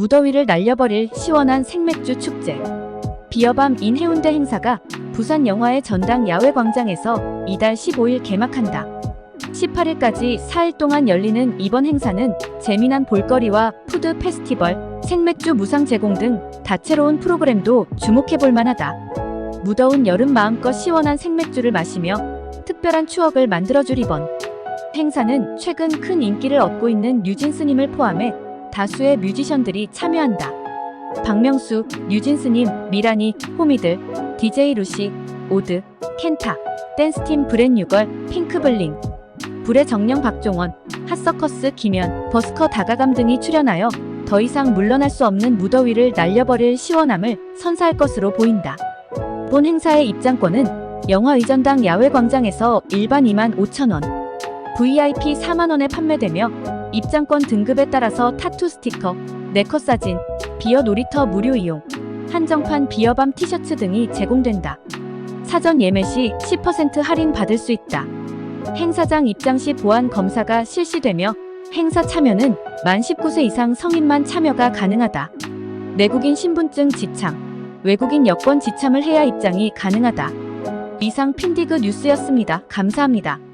무더위를 날려버릴 시원한 생맥주 축제. 비어밤 인 해운대 행사가 부산 영화의 전당 야외 광장에서 이달 15일 개막한다. 18일까지 4일 동안 열리는 이번 행사는 재미난 볼거리와 푸드 페스티벌, 생맥주 무상 제공 등 다채로운 프로그램도 주목해볼 만하다. 무더운 여름 마음껏 시원한 생맥주를 마시며 특별한 추억을 만들어줄 이번 행사는 최근 큰 인기를 얻고 있는 뉴진스님을 포함해 다수의 뮤지션들이 참여한다. 박명수, 뉴진스님, 미라니, 호미들, DJ 루시, 오드, 켄타, 댄스팀 브랜뉴걸, 핑크블링, 불의 정령 박종원, 핫서커스 김현, 버스커 다가감 등이 출연하여 더 이상 물러날 수 없는 무더위를 날려버릴 시원함을 선사할 것으로 보인다. 본 행사의 입장권은 영화 의전당 야외광장에서 일반 2만 5천 원, VIP 4만 원에 판매되며 입장권 등급에 따라서 타투 스티커, 네컷 사진, 비어 놀이터 무료 이용, 한정판 비어밤 티셔츠 등이 제공된다. 사전 예매 시 10% 할인 받을 수 있다. 행사장 입장 시 보안 검사가 실시되며 행사 참여는 만 19세 이상 성인만 참여가 가능하다. 내국인 신분증 지참, 외국인 여권 지참을 해야 입장이 가능하다. 이상 핀디그 뉴스였습니다. 감사합니다.